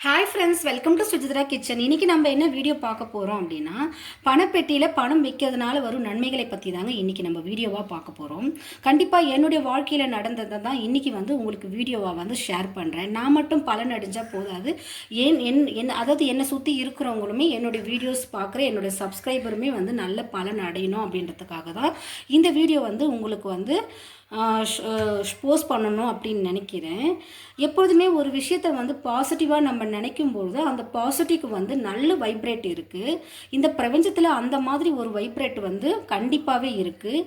Hi friends welcome to Sujithra kitchen இன்னைக்கு நம்ம என்ன வீடியோ பார்க்க போகிறோம் அப்படின்னா பணப்பெட்டியில் பணம் வைக்கிறதுனால வரும் நன்மைகளை பற்றி தாங்க இன்றைக்கி நம்ம வீடியோவாக பார்க்க போகிறோம் கண்டிப்பாக என்னுடைய வாழ்க்கையில் நடந்ததை தான் இன்றைக்கி வந்து உங்களுக்கு வீடியோவாக வந்து ஷேர் பண்ணுறேன் நான் மட்டும் பலன் அடைஞ்சால் போதாது. ஏன் என் என் அதாவது என்னை சுற்றி இருக்கிறவங்களுமே என்னுடைய வீடியோஸ் பார்க்குற என்னுடைய சப்ஸ்கிரைபருமே வந்து நல்ல பலன் அடையணும் அப்படின்றதுக்காக தான் இந்த வீடியோ வந்து உங்களுக்கு வந்து போஸ்ட் பண்ணணும் அப்படின்னு நினைக்கிறேன். எப்பொழுதுமே ஒரு விஷயத்தை வந்து பாசிட்டிவாக நம்ம நினைக்கும் பொழுது அந்த பாசிட்டிவ்க்கு வந்து நல்ல வைப்ரேட் இருக்குது இந்த பிரபஞ்சத்தில் அந்த மாதிரி ஒரு வைப்ரேட் வந்து கண்டிப்பாகவே இருக்குது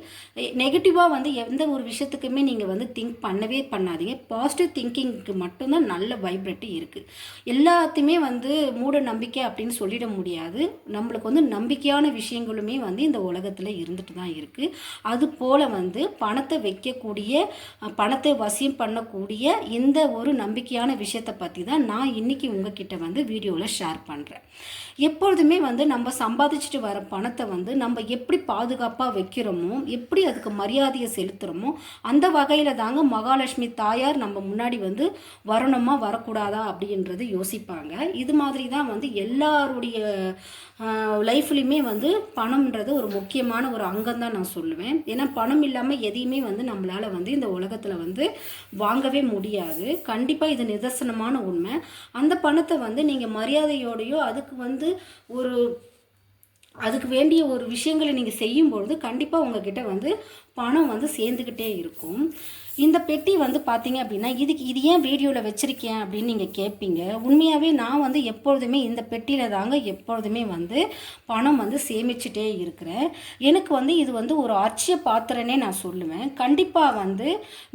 நெகட்டிவாக வந்து எந்த ஒரு விஷயத்துக்குமே நீங்கள் வந்து திங்க் பண்ணவே பண்ணாதீங்க. பாசிட்டிவ் திங்கிங்க்கு மட்டும்தான் நல்ல வைப்ரேட்டு இருக்குது எல்லாத்தையுமே வந்து மூட நம்பிக்கை அப்படின்னு சொல்லிட முடியாது. நம்மளுக்கு வந்து நம்பிக்கையான விஷயங்களுமே வந்து இந்த உலகத்தில் இருந்துட்டு தான் இருக்குது அது போல் வந்து பணத்தை வைக்க செய்யக்கூடிய பணத்தை வசியம் பண்ணக்கூடிய இந்த ஒரு நம்பிக்கையான விஷயத்தை பற்றி தான் நான் இன்னைக்கு உங்ககிட்ட வந்து வீடியோவில் ஷேர் பண்ணுறேன் எப்பொழுதுமே வந்து நம்ம சம்பாதிச்சுட்டு வர பணத்தை வந்து நம்ம எப்படி பாதுகாப்பாக வைக்கிறோமோ எப்படி அதுக்கு மரியாதையை செலுத்துகிறோமோ அந்த வகையில் தாங்க மகாலட்சுமி தாயார் நம்ம முன்னாடி வந்து வரணுமா வரக்கூடாதா அப்படின்றது யோசிப்பாங்க. இது மாதிரி தான் வந்து எல்லாருடைய லைஃப்லையுமே வந்து பணம்ன்றது ஒரு முக்கியமான ஒரு அங்கம் தான் நான் சொல்லுவேன். ஏன்னா பணம் இல்லாமல் எதையுமே வந்து நம்மளால் வந்து இந்த உலகத்தில் வந்து வாங்கவே முடியாது. கண்டிப்பாக இது நிதர்சனமான உண்மை. அந்த பணத்தை வந்து நீங்கள் மரியாதையோடையோ அதுக்கு வந்து ஒரு அதுக்கு வேண்டிய ஒரு விஷயங்களை நீங்கள் செய்யும்பொழுது கண்டிப்பாக உங்ககிட்ட வந்து பணம் வந்து சேர்ந்துக்கிட்டே இருக்கும். இந்த பெட்டி வந்து பார்த்தீங்க அப்படின்னா இதுக்கு இது ஏன் வீடியோவில் வச்சுருக்கேன் அப்படின்னு நீங்கள் கேட்பீங்க உண்மையாகவே நான் வந்து எப்பொழுதுமே இந்த பெட்டியில் தாங்க எப்பொழுதுமே வந்து பணம் வந்து சேமிச்சுட்டே இருக்கிறேன். எனக்கு வந்து இது வந்து ஒரு ஆட்சிய பாத்திரனே நான் சொல்லுவேன். கண்டிப்பாக வந்து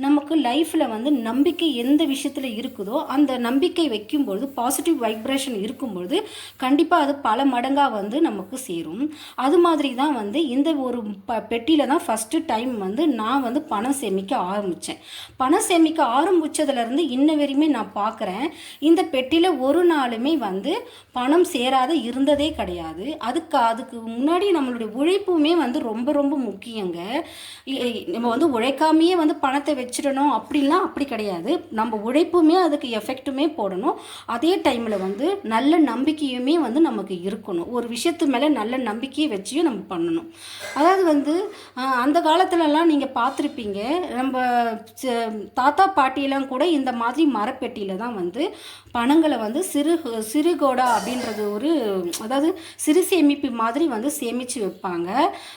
நமக்கு லைஃப்பில் வந்து நம்பிக்கை எந்த விஷயத்தில் இருக்குதோ அந்த நம்பிக்கை வைக்கும்பொழுது பாசிட்டிவ் வைப்ரேஷன் இருக்கும்பொழுது கண்டிப்பாக அது பல மடங்காக வந்து நமக்கு சேரும். அது மாதிரி தான் வந்து இந்த ஒரு ப பெட்டியில் தான் ஃபஸ்ட்டு டைம் வந்து நான் வந்து பணம் சேமிக்க ஆரம்பித்தேன் பணம் சேமிக்க ஆரம்பித்ததுலேருந்து இன்ன வரையுமே நான் பார்க்குறேன் இந்த பெட்டியில் ஒரு நாளுமே வந்து பணம் சேராத இருந்ததே கிடையாது. அதுக்கு அதுக்கு முன்னாடி நம்மளுடைய உழைப்புமே வந்து ரொம்ப ரொம்ப முக்கியங்க. நம்ம வந்து உழைக்காமையே வந்து பணத்தை வச்சிடணும் அப்படிலாம் அப்படி கிடையாது. நம்ம உழைப்புமே அதுக்கு எஃபெக்ட்டுமே போடணும். அதே டைமில் வந்து நல்ல நம்பிக்கையுமே வந்து நமக்கு இருக்கணும். ஒரு விஷயத்து மேலே நல்ல நம்பிக்கையை வச்சியும் நம்ம பண்ணணும். அதாவது வந்து அந்த காலத்தில் காலத்துலலாம் நீங்கள் பார்த்துருப்பீங்க. நம்ம ச- தாத்தா பாட்டியெல்லாம் கூட இந்த மாதிரி மரப்பெட்டியில் தான் வந்து பணங்களை வந்து சிறு சிறுகோடா அப்படின்றது ஒரு அதாவது சிறு சேமிப்பு மாதிரி வந்து சேமித்து வைப்பாங்க.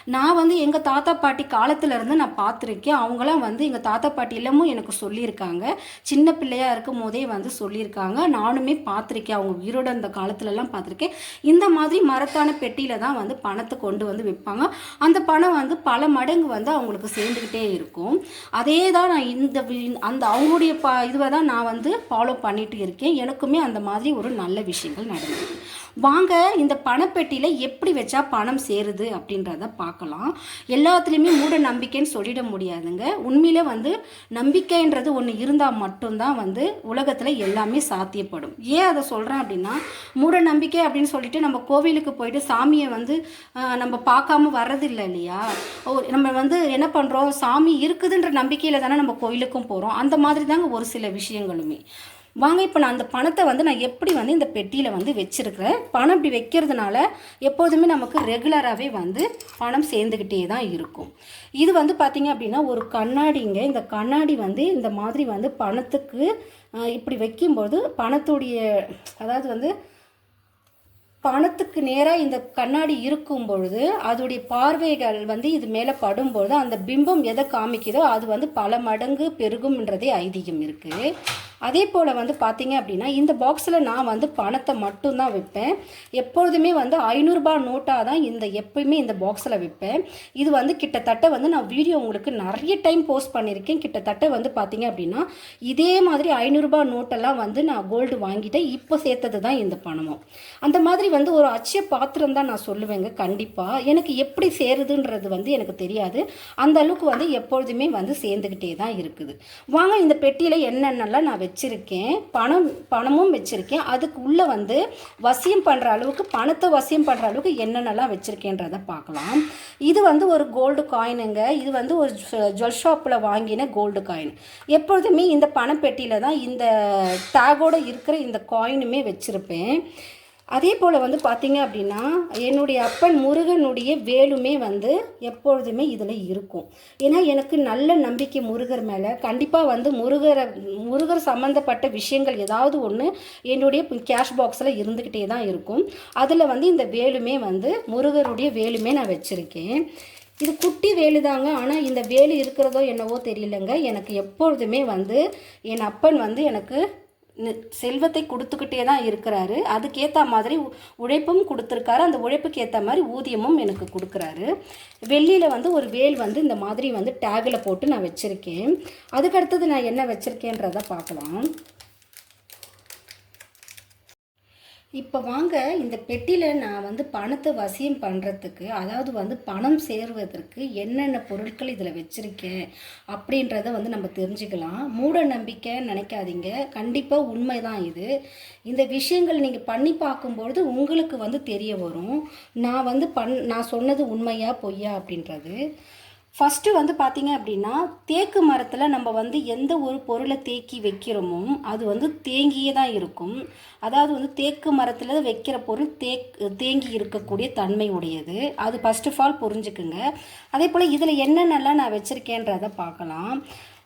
நான் வந்து எங்கள் தாத்தா பாட்டி காலத்துல இருந்து நான் பார்த்துருக்கேன். அவங்களாம் வந்து எங்கள் தாத்தா பாட்டி இல்லமும் எனக்கு சொல்லியிருக்காங்க. சின்ன பிள்ளையாக இருக்கும் போதே வந்து சொல்லியிருக்காங்க. நானுமே பார்த்துருக்கேன். அவங்க உயிரோட அந்த காலத்துலலாம் பார்த்துருக்கேன். இந்த மாதிரி மரத்தான பெட்டியில் தான் வந்து பணத்தை கொண்டு வந்து வைப்பாங்க. அந்த பணம் வந்து பல மடங்கு வந்து அவங்களுக்கு சேர்ந்துக்கிட்டே இருக்கும். அதே தான் நான் இந்த வி- அந்த அவங்களுடைய ப இதுவை தான் நான் வந்து ஃபாலோ பண்ணிட்டு இருக்கேன். எனக்குமே அந்த மாதிரி ஒரு நல்ல விஷயங்கள் நடந்தது. வாங்க இந்த பணப்பெட்டியில் எப்படி வச்சா பணம் சேருது அப்படின்றத பார்க்கலாம். எல்லாத்துலேயுமே மூட நம்பிக்கைன்னு சொல்லிட முடியாதுங்க. உண்மையில் வந்து நம்பிக்கைன்றது ஒன்று இருந்தால் மட்டும்தான் வந்து உலகத்தில் எல்லாமே சாத்தியப்படும். ஏன் அதை சொல்கிறேன் அப்படின்னா மூட நம்பிக்கை அப்படின்னு சொல்லிட்டு நம்ம கோவிலுக்கு போயிட்டு சாமியை வந்து நம்ம பார்க்காம வர்றதில்லை இல்லையா? நம்ம வந்து என்ன பண்ணுறோம் சாமி இருக்குதுன்ற நம்பிக்கையில் தானே நம்ம கோயிலுக்கும் போகிறோம் அந்த மாதிரி தாங்க ஒரு சில விஷயங்களுமே. வாங்க இப்போ நான் அந்த பணத்தை வந்து நான் எப்படி வந்து இந்த பெட்டியில் வந்து வச்சுருக்கிறேன்? பணம் இப்படி வைக்கிறதுனால எப்போதுமே நமக்கு ரெகுலராகவே வந்து பணம் சேர்ந்துக்கிட்டே தான் இருக்கும். இது வந்து பார்த்திங்க அப்படின்னா ஒரு கண்ணாடிங்க இந்த கண்ணாடி வந்து இந்த மாதிரி வந்து பணத்துக்கு இப்படி வைக்கும்போது பணத்துடைய அதாவது வந்து பணத்துக்கு நேராக இந்த கண்ணாடி இருக்கும் பொழுது அதோடைய பார்வைகள் வந்து இது மேலே படும்பொழுது அந்த பிம்பம் எதை காமிக்குதோ அது வந்து பல மடங்கு பெருகும்ன்றதே ஐதீகம் இருக்குது அதே போல் வந்து பார்த்தீங்க அப்படின்னா இந்த பாக்ஸில் நான் வந்து பணத்தை மட்டும்தான் விற்பேன் எப்பொழுதுமே வந்து ஐநூறுரூபா நோட்டாக தான் இந்த எப்பயுமே இந்த பாக்ஸில் விற்பேன் இது வந்து கிட்டத்தட்ட வந்து நான் வீடியோ உங்களுக்கு நிறைய டைம் போஸ்ட் பண்ணியிருக்கேன். கிட்டத்தட்ட வந்து பார்த்தீங்க அப்படின்னா இதே மாதிரி ஐநூறுரூபா நோட்டெல்லாம் வந்து நான் கோல்டு வாங்கிட்டேன். இப்போ சேர்த்தது தான் இந்த பணமும். அந்த மாதிரி வந்து ஒரு அச்சய பாத்திரம் தான் நான் சொல்லுவேங்க கண்டிப்பாக எனக்கு எப்படி சேருதுன்றது வந்து எனக்கு தெரியாது. அந்த அளவுக்கு வந்து எப்பொழுதுமே வந்து சேர்ந்துக்கிட்டே தான் இருக்குது. வாங்க இந்த பெட்டியில் என்னென்னலாம் நான் வச்சுருக்கேன். பணம் பணமும் வச்சுருக்கேன். அதுக்கு உள்ளே வந்து வசியம் பண்ணுற அளவுக்கு பணத்தை வசியம் பண்ணுற அளவுக்கு என்னென்னலாம் வச்சுருக்கேன்றதை பார்க்கலாம். இது வந்து ஒரு கோல்டு காயினுங்க இது வந்து ஒரு ஜுவல் ஷாப்பில் வாங்கின கோல்டு காயின் எப்பொழுதுமே இந்த பணப்பெட்டியில் தான் இந்த டேகோடு இருக்கிற இந்த காயினுமே வச்சுருப்பேன். அதே போல் வந்து பார்த்தீங்க அப்படின்னா என்னுடைய அப்பன் முருகனுடைய வேலுமே வந்து எப்பொழுதுமே இதில் இருக்கும். ஏன்னா எனக்கு நல்ல நம்பிக்கை முருகர் மேலே. கண்டிப்பாக வந்து முருகரை முருகர் சம்மந்தப்பட்ட விஷயங்கள் ஏதாவது ஒன்று என்னுடைய கேஷ் பாக்ஸில் இருந்துக்கிட்டே தான் இருக்கும். அதில் வந்து இந்த வேலுமே வந்து முருகருடைய வேலுமே நான் வச்சுருக்கேன். இது குட்டி வேலு தாங்க. ஆனால் இந்த வேலு இருக்கிறதோ என்னவோ தெரியலங்க. எனக்கு எப்பொழுதுமே வந்து என் அப்பன் வந்து எனக்கு செல்வத்தை கொடுத்துக்கிட்டே தான் இருக்கிறாரு. அதுக்கேற்ற மாதிரி உழைப்பும் கொடுத்துருக்காரு. அந்த உழைப்புக்கு ஏற்ற மாதிரி ஊதியமும் எனக்கு கொடுக்குறாரு. வெள்ளியில் வந்து ஒரு வேல் வந்து இந்த மாதிரி வந்து டேகில் போட்டு நான் வச்சுருக்கேன். அதுக்கடுத்தது நான் என்ன வச்சுருக்கேன்றதை பார்க்கலாம். இப்போ வாங்க இந்த பெட்டியில் நான் வந்து பணத்தை வசியம் பண்ணுறதுக்கு அதாவது வந்து பணம் சேருவதற்கு என்னென்ன பொருட்கள் இதில் வச்சுருக்கேன் அப்படின்றத வந்து நம்ம தெரிஞ்சுக்கலாம். மூட நம்பிக்கை நினைக்காதீங்க. கண்டிப்பாக உண்மை தான் இது. இந்த விஷயங்கள் நீங்கள் பண்ணி பார்க்கும்பொழுது உங்களுக்கு வந்து தெரிய வரும். நான் வந்து பண் நான் சொன்னது உண்மையா பொய்யா அப்படின்றது. ஃபஸ்ட்டு வந்து பார்த்தீங்க அப்படின்னா தேக்கு மரத்தில் நம்ம வந்து எந்த ஒரு பொருளை தேக்கி வைக்கிறோமோ அது வந்து தேங்கியே தான் இருக்கும். அதாவது வந்து தேக்கு மரத்தில் வைக்கிற பொருள் தேக் தேங்கி இருக்கக்கூடிய தன்மை உடையது. அது ஃபஸ்ட் ஆஃப் ஆல் புரிஞ்சுக்குங்க. அதே போல் இதில் என்னென்னலாம் நான் வச்சுருக்கேன்றதை பார்க்கலாம்.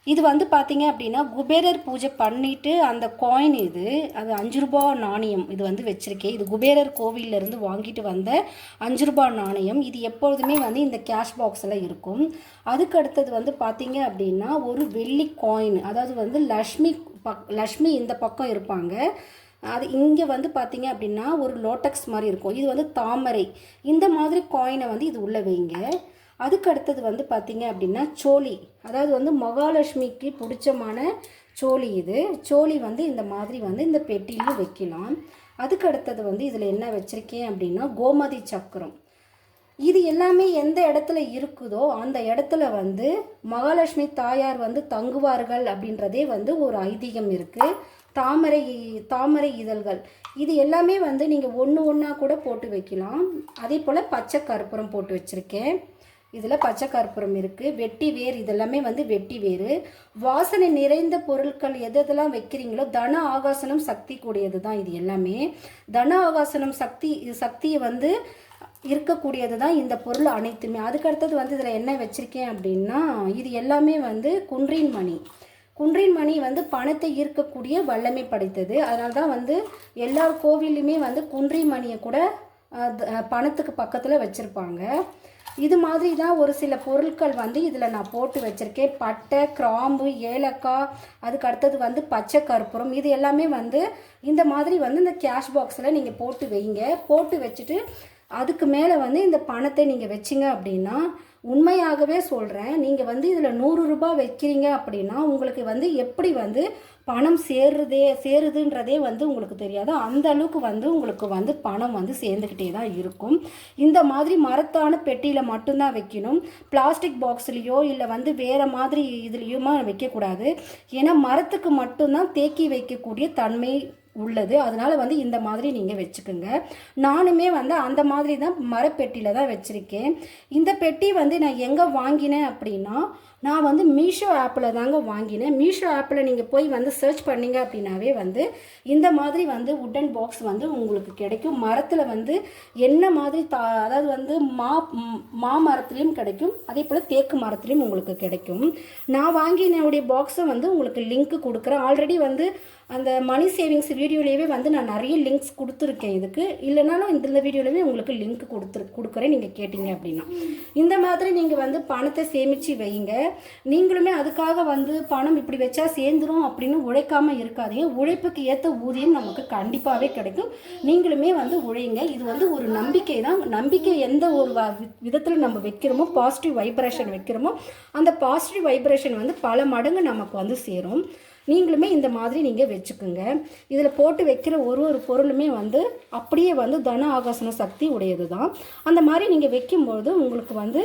இது வந்து பார்த்தீங்க அப்படின்னா குபேரர் பூஜை பண்ணிவிட்டு அந்த காயின் இது அது அஞ்சு ரூபா நாணயம் இது வந்து வச்சுருக்கேன். இது குபேரர் கோவில்ல இருந்து வாங்கிட்டு வந்த அஞ்சு ரூபா நாணயம். இது எப்பொழுதுமே வந்து இந்த கேஷ் பாக்ஸில் இருக்கும். அதுக்கு அடுத்தது வந்து பார்த்தீங்க அப்படின்னா ஒரு வெள்ளி காயின் அதாவது வந்து லக்ஷ்மி பக் லக்ஷ்மி இந்த பக்கம் இருப்பாங்க. அது இங்கே வந்து பார்த்தீங்க அப்படின்னா ஒரு லோட்டக்ஸ் மாதிரி இருக்கும். இது வந்து தாமரை. இந்த மாதிரி காயினை வந்து இது உள்ளே வைங்க. அதுக்கு அடுத்தது வந்து பார்த்தீங்க அப்படின்னா சோழி. அதாவது வந்து மகாலட்சுமிக்கு பிடிச்சமான சோழி இது. சோழி வந்து இந்த மாதிரி வந்து இந்த பெட்டிலையும் வைக்கலாம். அதுக்கு அடுத்தது வந்து இதில் என்ன வச்சுருக்கேன் அப்படின்னா கோமதி சக்கரம். இது எல்லாமே எந்த இடத்துல இருக்குதோ அந்த இடத்துல வந்து மகாலட்சுமி தாயார் வந்து தங்குவார்கள் அப்படின்றதே வந்து ஒரு ஐதீகம் இருக்குது தாமரை தாமரை இதழ்கள். இது எல்லாமே வந்து நீங்கள் ஒன்று ஒன்றா கூட போட்டு வைக்கலாம். அதே போல் பச்சை கற்பூரம் போட்டு வச்சுருக்கேன். இதில் பச்சை கற்பூரம் இருக்குது வெட்டி வேர் இதெல்லாமே வந்து வெட்டி வேர். வாசனை நிறைந்த பொருட்கள் எது எதெல்லாம் வைக்கிறீங்களோ தன ஆகாசனம் சக்தி கூடியது தான் இது எல்லாமே. தன ஆகாசனம் சக்தி சக்தியை வந்து இருக்கக்கூடியது தான் இந்த பொருள் அனைத்துமே. அதுக்கு அடுத்தது வந்து இதில் என்ன வச்சுருக்கேன் அப்படின்னா இது எல்லாமே வந்து குன்றின் மணி. குன்றின் மணி வந்து பணத்தை ஈர்க்கக்கூடிய வல்லமை படைத்தது. அதனால தான் வந்து எல்லார் கோவிலுமே வந்து குன்றின் மணியை கூட பணத்துக்கு பக்கத்தில் வச்சுருப்பாங்க. இது மாதிரி தான் ஒரு சில பொருட்கள் வந்து இதில் நான் போட்டு வச்சுருக்கேன். பட்டை கிராம்பு ஏலக்காய் அதுக்கு அடுத்தது வந்து பச்சை கற்பூரம். இது எல்லாமே வந்து இந்த மாதிரி வந்து இந்த கேஷ் பாக்ஸில் நீங்கள் போட்டு வைங்க. போட்டு வச்சுட்டு அதுக்கு மேலே வந்து இந்த பணத்தை நீங்கள் வச்சிங்க அப்படின்னா உண்மையாகவே சொல்கிறேன் நீங்கள் வந்து இதில் நூறு ரூபாய் வைக்கிறீங்க அப்படின்னா உங்களுக்கு வந்து எப்படி வந்து பணம் சேருதே சேருதுன்றதே வந்து உங்களுக்கு தெரியாது. அந்த அளவுக்கு வந்து உங்களுக்கு வந்து பணம் வந்து சேர்ந்துக்கிட்டே தான் இருக்கும். இந்த மாதிரி மரத்தான பெட்டியில் மட்டும்தான் வைக்கணும். பிளாஸ்டிக் பாக்ஸ்லேயோ இல்லை வந்து வேறு மாதிரி இதுலேயுமா வைக்கக்கூடாது. ஏன்னா மரத்துக்கு மட்டும்தான் தேக்கி வைக்கக்கூடிய தன்மை உள்ளது. அதனால் வந்து இந்த மாதிரி நீங்கள் வச்சுக்கோங்க. நானுமே வந்து அந்த மாதிரி தான் மரப்பெட்டியில் தான் வச்சுருக்கேன். இந்த பெட்டி வந்து நான் எங்கே வாங்கினேன் அப்படின்னா நான் வந்து மீஷோ ஆப்பில் தாங்க வாங்கினேன். மீஷோ ஆப்பில் நீங்கள் போய் வந்து சர்ச் பண்ணீங்க அப்படின்னாவே வந்து இந்த மாதிரி வந்து உட்டன் பாக்ஸ் வந்து உங்களுக்கு கிடைக்கும். மரத்தில் வந்து என்ன மாதிரி தா அதாவது வந்து மா மாமரத்துலேயும் மா மரத்துலேயும் கிடைக்கும். அதே போல் தேக்கு மரத்துலேயும் உங்களுக்கு கிடைக்கும். நான் வாங்கினுடைய பாக்ஸை வந்து உங்களுக்கு லிங்க் கொடுக்குறேன். ஆல்ரெடி வந்து அந்த மணி சேவிங்ஸ் வீடியோலேயே வந்து நான் நிறைய லிங்க்ஸ் கொடுத்துருக்கேன் இதுக்கு. இல்லைனாலும் இந்த வீடியோலேயே உங்களுக்கு லிங்க் கொடுத்துரு கொடுக்குறேன் நீங்கள் கேட்டிங்க அப்படின்னா. இந்த மாதிரி நீங்கள் வந்து பணத்தை சேமித்து வைங்க. நீங்களுமே அதுக்காக வந்து பணம் இப்படி வச்சா சேர்ந்துரும் அப்படின்னு உழைக்காமல் இருக்காதீங்க. உழைப்புக்கு ஏற்ற ஊதியம் நமக்கு கண்டிப்பாகவே கிடைக்கும். நீங்களுமே வந்து உழைங்க. இது வந்து ஒரு நம்பிக்கை தான். நம்பிக்கை எந்த ஒரு விதத்தில் நம்ம வைக்கிறோமோ பாசிட்டிவ் வைப்ரேஷன் வைக்கிறோமோ அந்த பாசிட்டிவ் வைப்ரேஷன் வந்து பல மடங்கு நமக்கு வந்து சேரும். நீங்களுமே இந்த மாதிரி நீங்கள் வச்சுக்குங்க. இதில் போட்டு வைக்கிற ஒரு ஒரு பொருளுமே வந்து அப்படியே வந்து தன ஆகாசன சக்தி உடையது தான் அந்த மாதிரி நீங்கள் வைக்கும்பொழுது உங்களுக்கு வந்து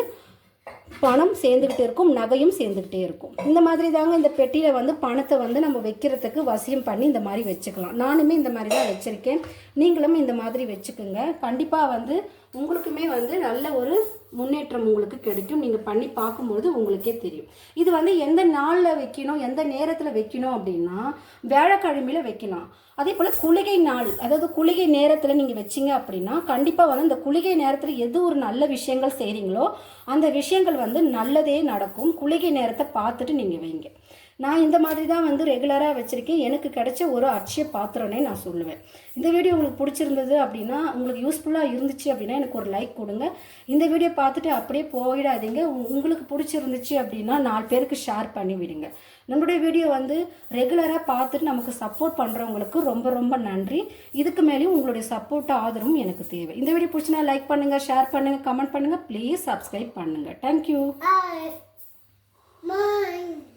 பணம் சேர்ந்துக்கிட்டே இருக்கும் நகையும் சேர்ந்துக்கிட்டே இருக்கும். இந்த மாதிரி தாங்க இந்த பெட்டியில் வந்து பணத்தை வந்து நம்ம வைக்கிறதுக்கு வசியம் பண்ணி இந்த மாதிரி வச்சுக்கலாம். நானுமே இந்த மாதிரி தான் வச்சுருக்கேன். நீங்களும் இந்த மாதிரி வச்சுக்கோங்க. கண்டிப்பாக வந்து உங்களுக்குமே வந்து நல்ல ஒரு முன்னேற்றம் உங்களுக்கு கிடைக்கும். நீங்கள் பண்ணி பார்க்கும்போது உங்களுக்கே தெரியும். இது வந்து எந்த நாளில் வைக்கணும் எந்த நேரத்தில் வைக்கணும் அப்படின்னா வியாழக்கிழமையில் வைக்கலாம். அதே போல் குளிகை நாள் அதாவது குளிகை நேரத்தில் நீங்கள் வச்சிங்க அப்படின்னா கண்டிப்பாக வந்து இந்த குளிகை நேரத்தில் எது ஒரு நல்ல விஷயங்கள் செய்கிறீங்களோ அந்த விஷயங்கள் வந்து நல்லதே நடக்கும். குளிகை நேரத்தை பார்த்துட்டு நீங்கள் வைங்க. நான் இந்த மாதிரி தான் வந்து ரெகுலராக வச்சுருக்கேன். எனக்கு கிடைச்ச ஒரு அட்சய பாத்திரம்னே நான் சொல்லுவேன். இந்த வீடியோ உங்களுக்கு பிடிச்சிருந்தது அப்படின்னா உங்களுக்கு யூஸ்ஃபுல்லாக இருந்துச்சு அப்படின்னா எனக்கு ஒரு லைக் கொடுங்க. இந்த வீடியோ பார்த்துட்டு அப்படியே போயிடாதீங்க. உங்களுக்கு பிடிச்சிருந்துச்சு அப்படின்னா நாலு பேருக்கு ஷேர் பண்ணி விடுங்க. நம்மளுடைய வீடியோ வந்து ரெகுலராக பார்த்துட்டு நமக்கு சப்போர்ட் பண்ணுறவங்களுக்கு ரொம்ப ரொம்ப நன்றி. இதுக்கு மேலேயும் உங்களுடைய சப்போர்ட் ஆதரவும் எனக்கு தேவை. இந்த வீடியோ பிடிச்சினா லைக் பண்ணுங்கள் ஷேர் பண்ணுங்கள் கமெண்ட் பண்ணுங்கள் ப்ளீஸ் சப்ஸ்கிரைப் பண்ணுங்கள் தேங்க்யூ Bye.